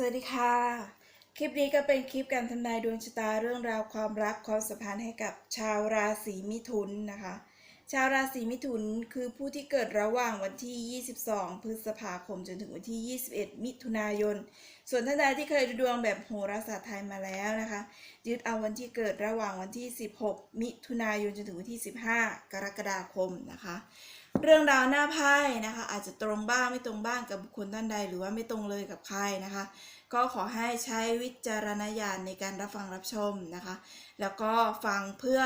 สวัสดีค่ะ คลิปนี้ก็เป็นคลิปการทำนายดวงชะตาเรื่องราวความรักความสัมพันธ์ให้กับชาวราศีมิถุนนะคะ ชาวราศีมิถุนคือผู้ที่เกิดระหว่างวันที่ 22 พฤษภาคมจนถึงวันที่ 21 มิถุนายน ส่วนท่านใดที่เคยดูดวงแบบโหราศาสตร์ไทยมาแล้วนะคะ ยึดเอาวันที่เกิดระหว่างวันที่ 16 มิถุนายนจนถึงวันที่ 15 กรกฎาคมนะคะ เรื่องราวหน้าไพ่นะคะ อาจจะตรงบ้างไม่ตรงบ้างกับบุคคลท่านใด หรือว่าไม่ตรงเลยกับใครนะคะ ก็ขอให้ใช้วิจารณญาณในการรับฟังรับชมนะคะ แล้วก็ฟังเพื่อ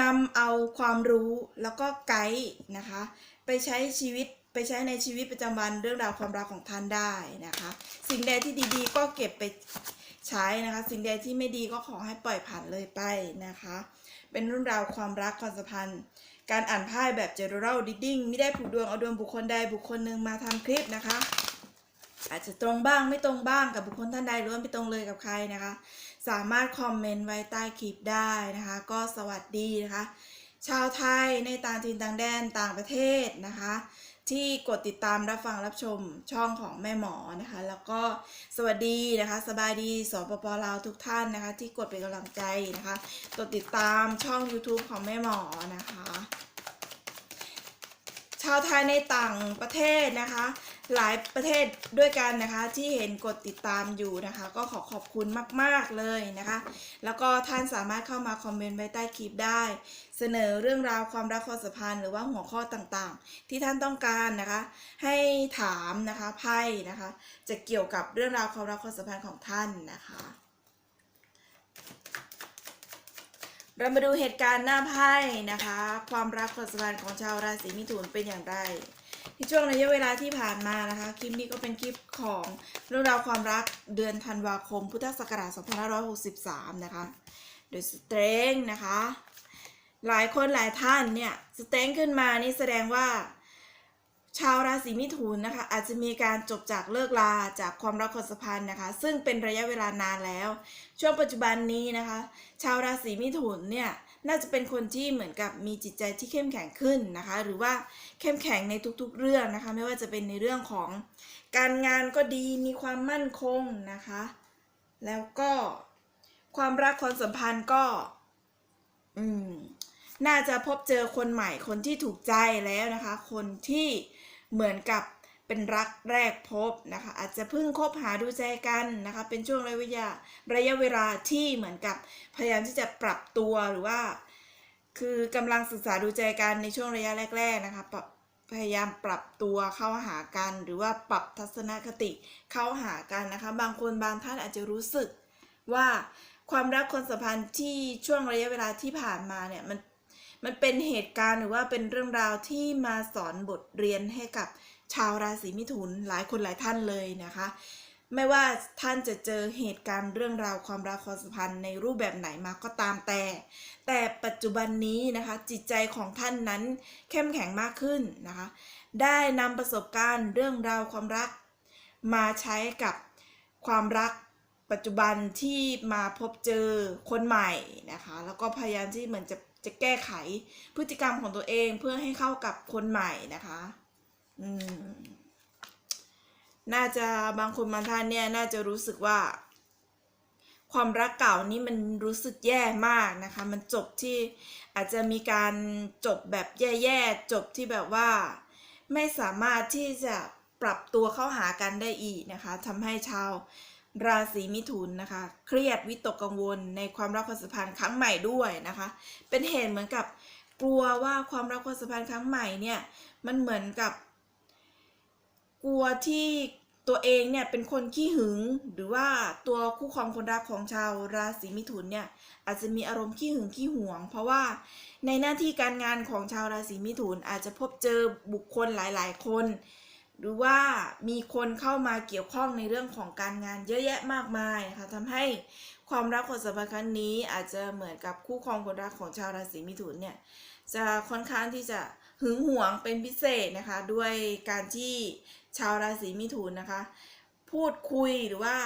นำเอาความรู้แล้วก็ไกด์นะคะ ไปใช้ชีวิตไปใช้ในชีวิตประจำวันเรื่องราวความรักของท่านได้นะคะ สิ่งใดที่ดีๆ ก็เก็บไปใช้นะคะ สิ่งใดที่ไม่ดีก็ขอให้ปล่อยผ่านเลยไปนะคะ เป็นเรื่องราวความรักความสัมพันธ์ การอ่านไพ่แบบ general reading ไม่ได้ผูกดวงเอาดวงบุคคลใดบุคคลหนึ่งมาทำคลิปนะคะ อาจจะตรงบ้างไม่ตรงบ้างกับบุคคลท่านใดหรือว่าไม่ตรงเลยกับใครนะคะ สามารถคอมเมนต์ไว้ใต้คลิปได้นะคะ ก็สวัสดีนะคะ ชาวไทยในต่างถิ่นต่างแดนต่างประเทศนะคะ ที่กดติดตามรับฟังรับชมช่องของแม่หมอนะคะ แล้วก็สวัสดีนะคะ สบายดีสปปลาวทุกท่านนะคะ ที่กดเป็นกำลังใจนะคะกดติดตามช่อง YouTube ของแม่หมอนะคะ ชาวไทยในต่างประเทศนะคะ หลายประเทศด้วยกันนะคะ ที่เห็นกดติดตามอยู่นะคะ ก็ขอขอบคุณมาก ๆ เลยนะคะ แล้วก็ท่านสามารถเข้ามาคอมเมนต์ไว้ใต้คลิปได้ เสนอเรื่องราวความรักความสัมพันธ์หรือว่าหัวข้อต่างๆ ที่ท่านต้องการนะคะ ให้ถามนะคะไพ่นะคะ จะเกี่ยวกับเรื่องราวความรักความสัมพันธ์ของท่านนะคะ เรามาดูเหตุการณ์หน้าไพ่นะคะ ความรักความสัมพันธ์ของชาวราศีมิถุนเป็นอย่างไร ในช่วงระยะเวลาที่ผ่านมานะคะคลิปนี้ก็เป็นคลิปของเรื่องราวความรักเดือนธันวาคม พุทธศักราช2563 นะคะ โดยสเตรงนะคะ หลายคนหลายท่านเนี่ยสเตรงขึ้นมานี่แสดงว่า ชาวราศีมิถุนนะคะ อาจจะมีการจบจากเลิกลาจากความรักความสัมพันธ์นะคะ ซึ่งเป็นระยะเวลานานแล้ว ช่วงปัจจุบันนี้นะคะ ชาวราศีมิถุนเนี่ย น่าจะเป็นคนที่เหมือนกับมีจิตใจที่เข้มแข็งขึ้นนะคะ หรือว่าเข้มแข็งในทุกๆเรื่องนะคะ ไม่ว่าจะเป็นในเรื่องของการงานก็ดีมีความมั่นคงนะคะ แล้วก็ความรักความสัมพันธ์ก็อืมน่าจะพบเจอคนใหม่คนที่ถูกใจแล้วนะคะ คนที่เหมือนกับ เป็นรักแรกพบนะคะ อาจจะเพิ่งคบหาดูใจกันนะคะ เป็นช่วงระยะเวลาระยะเวลาที่เหมือนกับพยายามที่จะปรับตัวหรือว่า คือกำลังศึกษาดูใจกันในช่วงระยะแรก ๆ นะคะพยายามปรับตัวเข้าหากันหรือว่าปรับทัศนคติเข้าหากันนะคะ บางคนบางท่านอาจจะรู้สึกว่าความรักความสัมพันธ์ที่ช่วงระยะเวลาที่ผ่านมาเนี่ยมันมันเป็นเหตุการณ์หรือว่าเป็นเรื่องราวที่มาสอนบทเรียนให้กับ ชาวราศีมิถุนหลายคนหลายท่านเลยนะคะ ไม่ว่าท่านจะเจอเหตุการณ์เรื่องราวความรักความสัมพันธ์ในรูปแบบไหนมาก็ตามแต่ แต่ปัจจุบันนี้นะคะจิตใจของท่านนั้นเข้มแข็งมากขึ้นนะคะ ได้นำประสบการณ์เรื่องราวความรัก มาใช้กับความรักปัจจุบันที่มาพบเจอคนใหม่นะคะ แล้วก็พยายามที่เหมือนจะจะแก้ไขพฤติกรรมของตัวเองเพื่อให้เข้ากับคนใหม่นะคะ น่าจะบางคนบางท่านเนี่ยน่าจะรู้สึกว่า ความรักเก่านี่มันรู้สึกแย่มากนะคะ มันจบที่อาจจะมีการจบแบบแย่ๆจบที่แบบว่า ไม่สามารถที่จะปรับตัวเข้าหากันได้อีกนะคะทำให้ชาวราศีมิถุนนะคะ เครียดวิตกกังวลในความรักความสัมพันธ์ครั้งใหม่ด้วยนะคะ เป็นเหตุเหมือนกับกลัวว่าความรักความสัมพันธ์ครั้งใหม่เนี่ยมันเหมือนกับ กลัวที่ตัวเองเนี่ยเป็นคนขี้หึง หรือว่าตัวคู่ครองคนรักของชาวราศีมิถุนเนี่ยอาจจะมีอารมณ์ขี้หึงขี้หวง เพราะว่าในหน้าที่การงานของชาวราศีมิถุนอาจจะพบเจอบุคคลหลาย ๆ คน หรือว่ามีคนเข้ามาเกี่ยวข้องในเรื่องของการงานเยอะแยะมากมายนะคะทำให้ความรักความสัมพันธ์ครั้งนี้อาจจะเหมือนกับคู่ครองคนรักของชาวราศีมิถุนเนี่ยจะค่อนข้างที่จะหึงหวงเป็นพิเศษนะคะ ด้วยการที่ ชาวราศีมิถุนนะคะ พูดคุยหรือว่า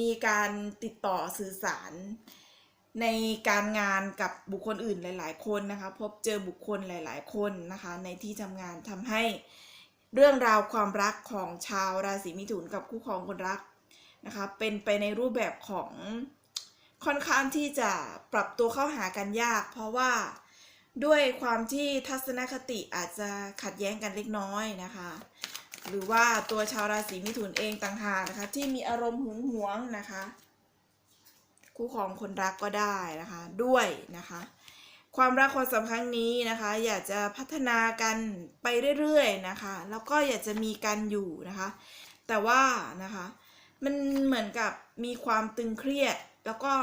มีการติดต่อสื่อสาร ในการงานกับบุคคลอื่นหลาย ๆ คนนะคะ พบเจอบุคคลหลาย ๆ คนนะคะ ในที่ทำงานทำให้เรื่องราวความรักของชาวราศีมิถุนกับคู่ครองคนรักนะคะ เป็นไปในรูปแบบของค่อนข้างที่จะปรับตัวเข้าหากันยาก เพราะว่าด้วยความที่ทัศนคติอาจจะขัดแย้งกันเล็กน้อยนะคะ หรือว่าตัวชาวราศีมิถุนเองต่างหากนะคะ ที่มีอารมณ์หึงหวงนะคะ คู่ของคนรักก็ได้นะคะ ด้วยนะคะ ความรักความสัมพันธ์นี้นะคะ อยากจะพัฒนากันไปเรื่อยๆนะคะ แล้วก็อยากจะมีกันอยู่นะคะ แต่ว่านะคะ มันเหมือนกับมีความตึงเครียดแล้วก็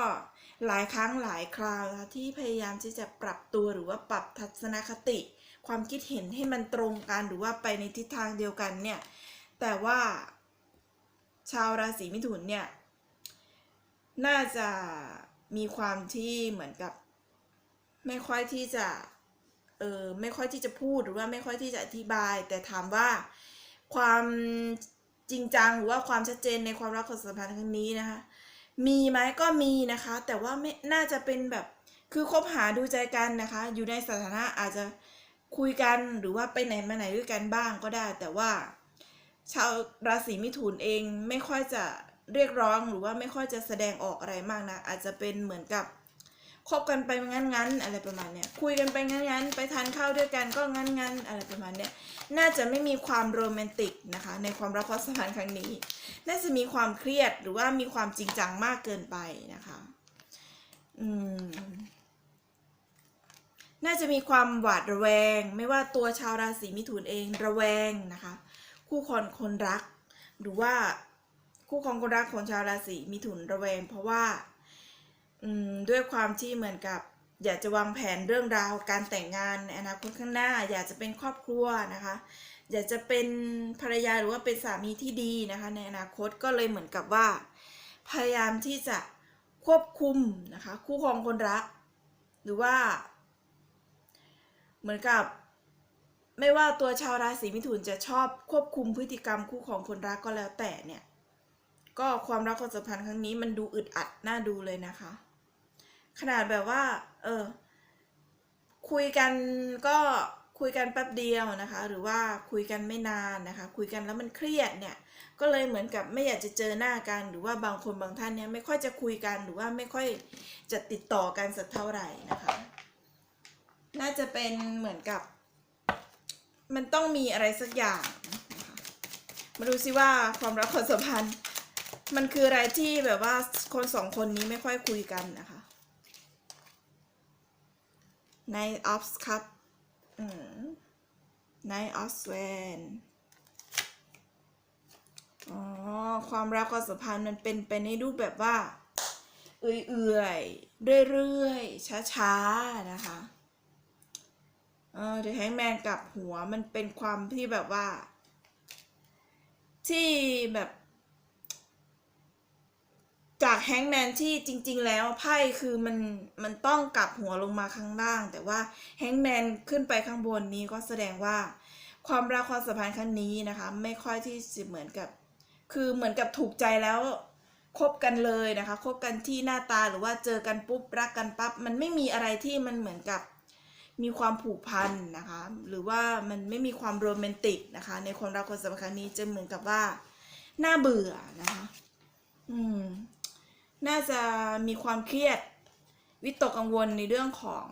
หลายครั้งหลายคราวที่พยายามที่จะปรับตัวหรือว่าปรับทัศนคติ ความคิดเห็นให้มันตรงกันหรือว่าไปในทิศทางเดียวกันเนี่ยแต่ว่าชาวราศีมิถุนเนี่ยน่าจะมีความที่เหมือนกับ ไม่ค่อยที่จะเออไม่ค่อยที่จะพูดหรือว่าไม่ค่อยที่จะอธิบาย แต่ถามว่าความจริงจังหรือว่าความชัดเจนในความรักความสัมพันธ์ครั้งนี้นะคะ มีไหมก็มีนะคะ แต่ว่าไม่น่าจะเป็นแบบคือคบหาดูใจกันนะคะ อยู่ในสถานะอาจจะคุยกันหรือว่าไปไหนมาไหนด้วยกันบ้างก็ได้ แต่ว่า ชาวราศีมิถุนเองไม่ค่อยจะเรียกร้องหรือว่าไม่ค่อยจะแสดงออกอะไรมากนะอาจจะเป็นเหมือนกับ คบกันไปงั้นๆอะไรประมาณเนี้ยคุยกันไปงั้นๆไปทานข้าวด้วยกันก็งั้นๆอะไรประมาณเนี้ยน่าจะไม่มีความโรแมนติกนะคะ ในความรักความสัมพันธ์ครั้งนี้ น่าจะมีความเครียดหรือว่ามีความจริงจังมากเกินไปนะคะอืมน่าจะมีความหวาดระแวง ไม่ว่าตัวชาวราศีมิถุนเองระแวงนะคะ คู่ครองคนรัก หรือว่าคู่ครองคนรักของชาวราศีมิถุนระแวง เพราะว่า ด้วยความที่เหมือนกับ อยากจะวางแผนเรื่องราว การแต่งงานในอนาคตข้างหน้า อยากจะเป็นครอบครัวนะคะ อยากจะเป็นภรรยาหรือว่าเป็นสามีที่ดีนะคะ ในอนาคตก็เลยเหมือนกับว่า พยายามที่จะควบคุมนะคะ คู่ครองคนรัก หรือว่า เหมือนกับ ไม่ว่าตัวชาวราศีมิถุนจะชอบควบคุมพฤติกรรมคู่ของคนรักก็แล้วแต่เนี่ย ก็ความรักความสัมพันธ์ครั้งนี้มันดูอึดอัดน่าดูเลยนะคะ ขนาดแบบว่า เออ คุยกันก็คุยกันแป๊บเดียวนะคะ หรือว่าคุยกันไม่นานนะคะ คุยกันแล้วมันเครียดเนี่ย ก็เลยเหมือนกับไม่อยากจะเจอหน้ากัน หรือว่าบางคนบางท่านเนี่ยไม่ค่อยจะคุยกัน หรือว่าไม่ค่อยจะติดต่อกันสักเท่าไหร่นะคะ น่าจะเป็นเหมือนกับ มันต้องมีอะไรสักอย่างมาดูซิว่าความรักความสัมพันธ์ มันคืออะไรที่แบบว่าคนสองคนนี้ไม่ค่อยคุยกันนะคะ Nine of Cup อืม Nine of Swan อ๋อ ความรักความสัมพันธ์มันเป็นไปในรูปแบบว่า เอื่อยๆ เรื่อยๆ ช้าๆ นะคะเออเดี๋ยวให้แมนกับหัวมันเป็นความที่แบบว่า ที่แบบ จากแฮงแมนที่จริง ๆ แล้วไพ่คือมันมันต้องกลับหัวลงมาข้างล่าง แต่ว่าแฮงแมนขึ้นไปข้างบนนี้ก็แสดงว่า ความรักความสัมพันธ์ครั้งนี้นะคะ ไม่ค่อยที่จะเหมือนกับ คือเหมือนกับถูกใจแล้วคบกันเลยนะคะคบกันที่หน้าตาหรือว่าเจอกันปุ๊บรักกันปั๊บมันไม่มีอะไรที่มันเหมือนกับมีความผูกพันนะคะ หรือว่ามันไม่มีความโรแมนติกนะคะ ในความรักความสัมพันธ์ครั้งนี้จะเหมือนกับว่า น่าเบื่อนะคะ อืม น่าจะมีความเครียด วิตกกังวลในเรื่องของ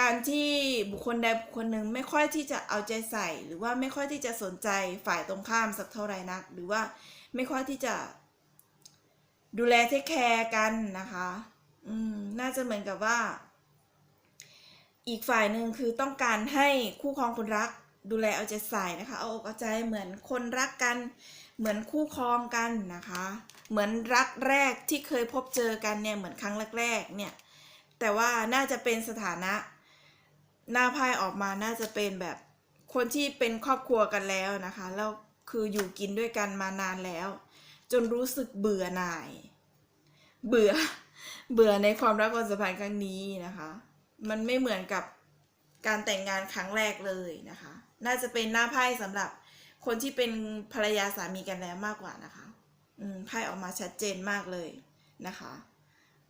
การที่บุคคลใดบุคคลหนึ่งไม่ค่อยที่จะเอาใจใส่ หรือว่าไม่ค่อยที่จะสนใจฝ่ายตรงข้ามสักเท่าไหร่นัก หรือว่าไม่ค่อยที่จะดูแลเทคแคร์กันนะคะ อืม น่าจะเหมือนกับว่า อีกฝ่ายหนึ่งคือต้องการให้คู่ครองคนรัก ดูแลเอาใจใส่นะคะ เอาอกเอาใจเหมือนคนรักกัน เหมือนคู่ครองกันนะคะ เหมือนรักแรกที่เคยพบเจอกันเนี่ยเหมือนครั้งแรกๆเนี่ยแต่ว่าน่าจะเป็นสถานะหน้าไพ่ออกมาน่าจะเป็นแบบคนที่เป็นครอบครัวกันแล้วนะคะแล้วคืออยู่กินด้วยกันมานานแล้ว จนรู้สึกเบื่อหน่าย เบื่อเบื่อในความรักความสัมพันธ์ครั้งนี้นะคะ มันไม่เหมือนกับการแต่งงานครั้งแรกเลยนะคะ น่าจะเป็นหน้าไพ่สำหรับคนที่เป็นภรรยาสามีกันแล้วมากกว่านะคะ ไพ่ออกมาชัดเจนมากเลยนะคะ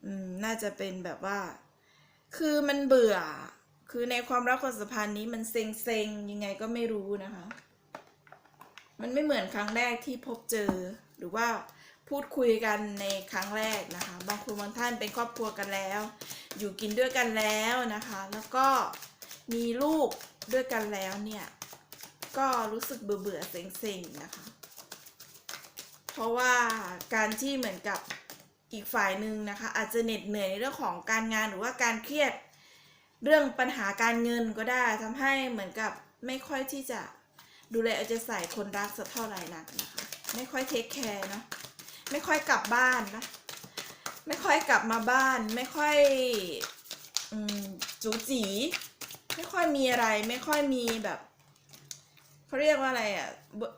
อืมน่าจะเป็นแบบว่า คือมันเบื่อ คือในความรักความสัมพันธ์นี้มันเซ็งเซ็งๆยังไงก็ไม่รู้นะคะ มันไม่เหมือนครั้งแรกที่พบเจอ หรือว่าพูดคุยกันในครั้งแรกนะคะ บางคนบางท่านเป็นครอบครัวกันแล้ว อยู่กินด้วยกันแล้วนะคะ แล้วก็มีลูกด้วยกันแล้วเนี่ย ก็รู้สึกเบื่อเบื่อๆเซ็งๆนะคะ เพราะว่าการที่เหมือนกับอีกฝ่ายหนึ่งนะคะ อาจจะเหน็ดเหนื่อยในเรื่องของการงานหรือว่าการเครียดเรื่องปัญหาการเงินก็ได้ทำให้เหมือนกับไม่ค่อยที่จะดูแลเอาใจใส่คนรักสักเท่าไหร่นักนะคะ ไม่ค่อยเทคแคร์เนาะไม่ค่อยกลับบ้านนะไม่ค่อยกลับมาบ้าน ไม่ค่อยอจูจี ไม่ค่อยมีอะไร ไม่ค่อยมีแบบ เขาเรียกว่าอะไรอะ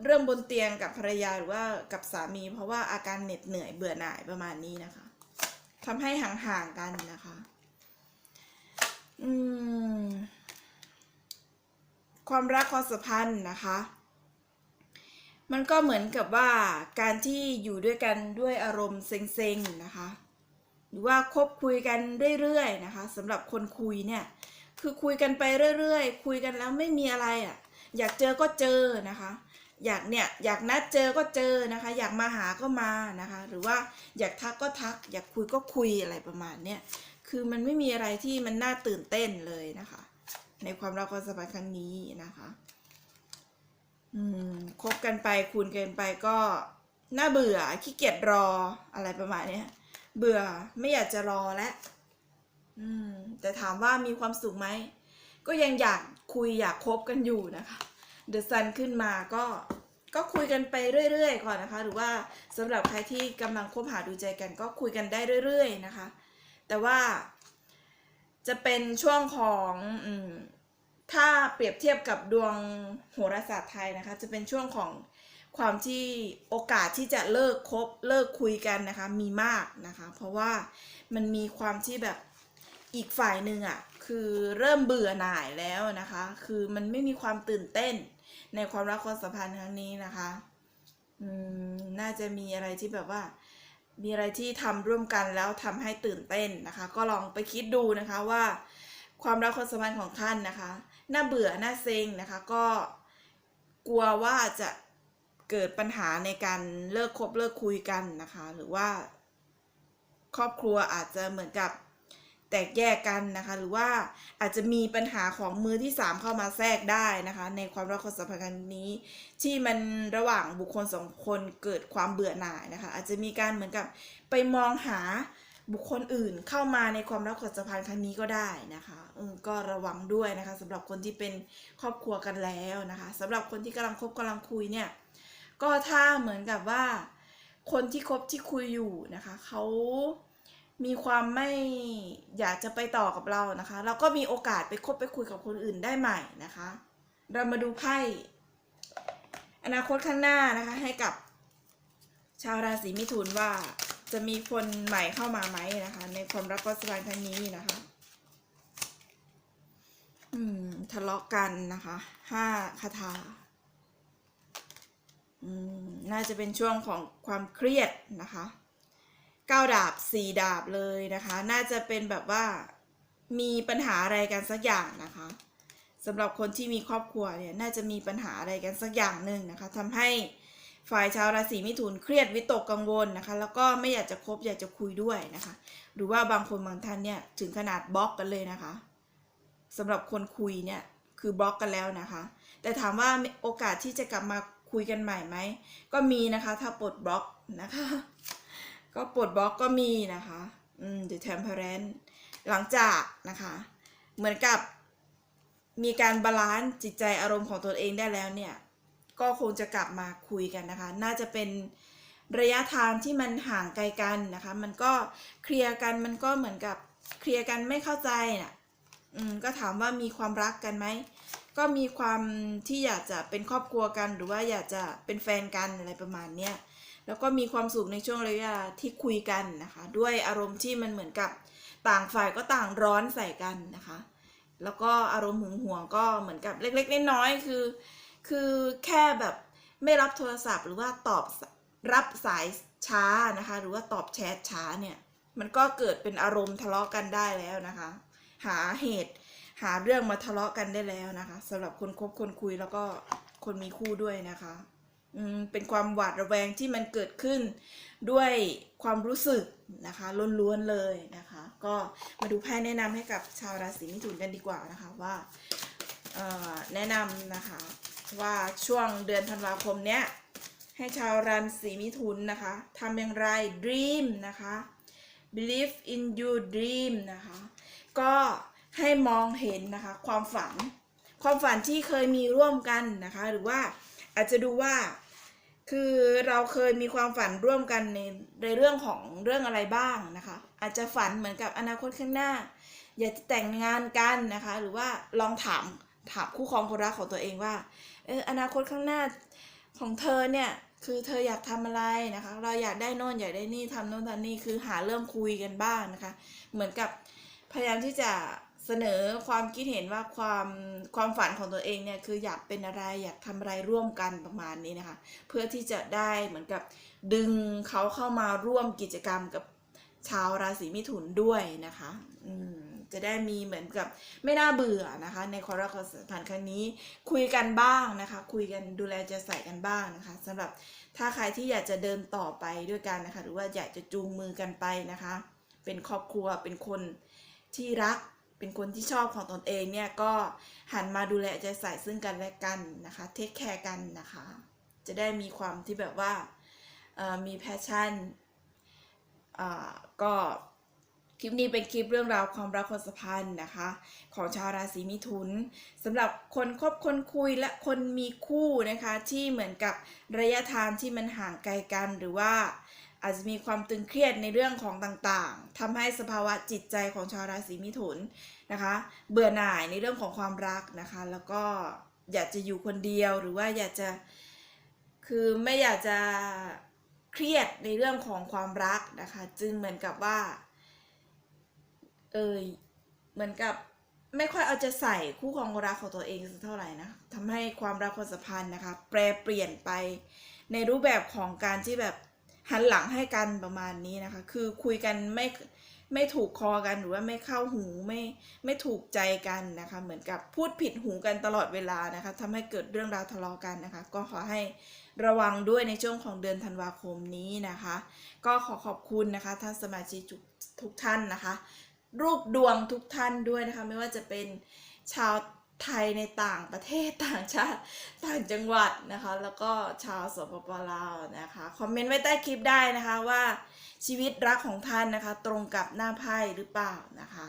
เรื่องบนเตียงกับภรรยาหรือว่ากับสามี เพราะว่าอาการเหน็ดเหนื่อยเบื่อหน่ายประมาณนี้นะคะทำให้ห่างๆกันนะคะ อืม ความรักความสัมพันธ์นะคะ มันก็เหมือนกับว่าการที่อยู่ด้วยกันด้วยอารมณ์เซ็งๆนะคะ หรือว่าคบคุยกันเรื่อยๆนะคะสำหรับคนคุยเนี่ย คือคุยกันไปเรื่อยๆ คุยกันแล้วไม่มีอะไรอะ่ะ อยากเจอก็เจอนะคะ อยากเนี่ยอยากนัดเจอก็เจอนะคะ อยากมาหาก็มานะคะ หรือว่าอยากทักก็ทัก อยากคุยก็คุยอะไรประมาณเนี้ยคือมันไม่มีอะไรที่มันน่าตื่นเต้นเลยนะคะ ในความรักความสัมพันธ์ครั้งนี้นะคะอืมคบกันไปคูณกันไปก็น่าเบื่อขี้เกียจรออะไรประมาณเนี้ยเบื่อไม่อยากจะรอแล้วอืมแต่ถามว่ามีความสุขไหม ก็ยังอยากคุยอยากคบกันอยู่นะคะเดอะซันขึ้นมาก็ก็คุยกันไปเรื่อยๆก่อนนะคะ หรือว่าสำหรับใครที่กำลังคบหาดูใจกัน ก็คุยกันได้เรื่อย ๆนะคะ แต่ว่าจะเป็นช่วงของอถ้าเปรียบเทียบกับดวงโหราศาสตร์ไทยนะคะ จะเป็นช่วงของความที่โอกาสที่จะเลิกคบเลิกคุยกันนะคะ มีมากนะคะ เพราะว่ามันมีความที่แบบอีกฝ่ายหนึ่งอะ่ะ คือเริ่มเบื่อหน่ายแล้วนะคะ คือมันไม่มีความตื่นเต้นในความรักความสัมพันธ์ครั้งนี้นะคะอืมน่าจะมีอะไรที่แบบว่า มีอะไรที่ทำร่วมกันแล้วทำให้ตื่นเต้นนะคะ ก็ลองไปคิดดูนะคะว่า ความรักความสัมพันธ์ของท่านนะคะน่าเบื่อน่าเซ็งนะคะ ก็กลัวว่าจะเกิดปัญหาในการเลิกคบเลิกคุยกันนะคะ หรือว่า ครอบครัวอาจจะเหมือนกับ แตกแยกกันนะคะ หรือว่าอาจจะมีปัญหาของมือที่สามเข้ามาแทรกได้นะคะ ในความรักความสัมพันธ์ครั้งนี้ ที่มันระหว่างบุคคลสองคนเกิดความเบื่อหน่ายนะคะ อาจจะมีการเหมือนกับไปมองหาบุคคลอื่นเข้ามาในความรักความสัมพันธ์ครั้งนี้ก็ได้นะคะก็ระวังด้วยนะคะสำหรับคนที่เป็นครอบครัวกันแล้วนะคะสำหรับคนที่กำลังคบกำลังคุยเนี่ยก็ถ้าเหมือนกับว่า คนที่คบที่คุยอยู่นะคะเขา มีความไม่อยากจะไปต่อกับเรานะคะ เราก็มีโอกาสไปคบไปคุยกับคนอื่นได้ใหม่นะคะ เรามาดูไพ่อนาคตข้างหน้านะคะให้กับชาวราศีมิถุนว่าจะมีคนใหม่เข้ามาไหมนะคะ ในความรักความสัมพันธ์ครั้งนี้นะคะ อืม ทะเลาะกันนะคะห้าคาถาอืม น่าจะเป็นช่วงของความเครียดนะคะ เก้าดาบสี่ดาบเลยนะคะ น่าจะเป็นแบบว่ามีปัญหาอะไรกันสักอย่างนะคะสำหรับคนที่มีครอบครัวเนี่ยน่าจะมีปัญหาอะไรกันสักอย่างหนึ่งนะคะทำให้ฝ่ายชาวราศีมิถุนเครียดวิตกกังวลนะคะ แล้วก็ไม่อยากจะคบอยากจะคุยด้วยนะคะ หรือว่าบางคนบางท่านเนี่ยถึงขนาดบล็อกกันเลยนะคะสำหรับคนคุยเนี่ยคือบล็อกกันแล้วนะคะ แต่ถามว่าโอกาสที่จะกลับมาคุยกันใหม่ไหมก็มีนะคะถ้าปลดบล็อกนะคะ ก็ปลดบล็อกก็มีนะคะ อืม The Temperance หลังจากนะคะ เหมือนกับมีการบาลานซ์จิตใจอารมณ์ของตนเองได้แล้วเนี่ย ก็คงจะกลับมาคุยกันนะคะ น่าจะเป็นระยะทางที่มันห่างไกลกันนะคะ มันก็เคลียร์กันมันก็เหมือนกับเคลียร์กันไม่เข้าใจน่ะ อืม ก็ถามว่ามีความรักกันไหม ก็มีความที่อยากจะเป็นครอบครัวกัน หรือว่าอยากจะเป็นแฟนกันอะไรประมาณเนี้ย แล้วก็มีความสุขในช่วงระยะที่คุยกันนะคะ ด้วยอารมณ์ที่มันเหมือนกับต่างฝ่ายก็ต่างร้อนใส่กันนะคะ แล้วก็อารมณ์หึงหวงก็เหมือนกับเล็กๆน้อยๆคือ คือแค่แบบไม่รับโทรศัพท์หรือว่าตอบรับสายช้านะคะ หรือว่าตอบแชทช้าเนี่ยมันก็เกิดเป็นอารมณ์ทะเลาะกันได้แล้วนะคะ หาเหตุหาเรื่องมาทะเลาะกันได้แล้วนะคะสำหรับคนคบคนคุยแล้วก็คนมีคู่ด้วยนะคะ เป็นความหวาดระแวงที่มันเกิดขึ้นด้วยความรู้สึกนะคะล้วนๆเลยนะคะ ก็มาดูไพ่แนะนำให้กับชาวราศีมิถุนกันดีกว่านะคะว่าแนะนำนะคะว่าช่วงเดือนธันวาคมเนี้ยให้ชาวราศีมิถุนนะคะทำอย่างไร dream นะคะ believe in your dream นะคะก็ให้มองเห็นนะคะความฝัน ความฝันที่เคยมีร่วมกันนะคะ หรือว่าอาจจะดูว่า คือเราเคยมีความฝันร่วมกันในในเรื่องของเรื่องอะไรบ้างนะคะ อาจจะฝันเหมือนกับอนาคตข้างหน้า อยากจะแต่งงานกันนะคะ หรือว่าลองถามถามคู่ครองคนรักของตัวเองว่าเอออนาคตข้างหน้าของเธอเนี่ยคือเธออยากทำอะไรนะคะ เราอยากได้โน่นอยากได้นี่ทำโน่นทำนี่คือหาเรื่องคุยกันบ้างนะคะ เหมือนกับพยายามที่จะ เสนอความคิดเห็นว่าความความฝันของตัวเองเนี่ยคืออยากเป็นอะไรอยากทำอะไรร่วมกันประมาณนี้นะคะ เพื่อที่จะได้เหมือนกับดึงเขาเข้ามาร่วมกิจกรรมกับชาวราศีมิถุนด้วยนะคะอืมจะได้มีเหมือนกับไม่น่าเบื่อนะคะ ในความรักความสัมพันธ์ครั้งนี้ คุยกันบ้างนะคะ คุยกันดูแลจะใส่กันบ้างนะคะสำหรับถ้าใครที่อยากจะเดินต่อไปด้วยกันนะคะ หรือว่าอยากจะจูงมือกันไปนะคะ เป็นครอบครัวเป็นคนที่รัก เป็นคนที่ชอบของตนเองเนี่ยก็หันมาดูแลใจใส่ซึ่งกันและกันนะคะเทคแคร์กันนะคะ จะได้มีความที่แบบว่ามีแพชชั่นก็คลิปนี้เป็นคลิปเรื่องราวความรักความสัมพันธ์นะคะ ของชาวราศีมิถุนสำหรับคนคบคนคุยและคนมีคู่นะคะที่เหมือนกับระยะทางที่มันห่างไกลกันหรือว่า อาจจะมีความตึงเครียดในเรื่องของต่างๆทำให้สภาวะจิตใจของชาวราศีมิถุนนะคะ เบื่อหน่ายในเรื่องของความรักนะคะ แล้วก็อยากจะอยู่คนเดียวหรือว่าอยากจะคือไม่อยากจะเครียดในเรื่องของความรักนะคะ จึงเหมือนกับว่าเอยเหมือนกับไม่ค่อยเอาใจะใส่คู่ครองรักของตัวเองสักเท่าไหร่นะทำให้ความรักความสัมพันธ์นะคะ แปรเปลี่ยนไปในรูปแบบของการที่แบบ หันหลังให้กันประมาณนี้นะคะ คือคุยกันไม่ไม่ถูกคอกันหรือว่าไม่เข้าหูไม่ไม่ถูกใจกันนะคะ เหมือนกับพูดผิดหูกันตลอดเวลานะคะทำให้เกิดเรื่องราวทะเลาะกันนะคะ ก็ขอให้ระวังด้วยในช่วงของเดือนธันวาคมนี้นะคะ ก็ขอขอบคุณนะคะ ท่านสมาชิกทุกทุกท่านนะคะ รูปดวงทุกท่านด้วยนะคะ ไม่ว่าจะเป็นชาว ไทยในต่างประเทศต่างชาติต่างจังหวัดนะคะ แล้วก็ชาวสปปลาวนะคะคอมเมนต์ไว้ใต้คลิปได้นะคะว่าชีวิตรักของท่านนะคะ ตรงกับหน้าไพ่หรือเปล่านะคะ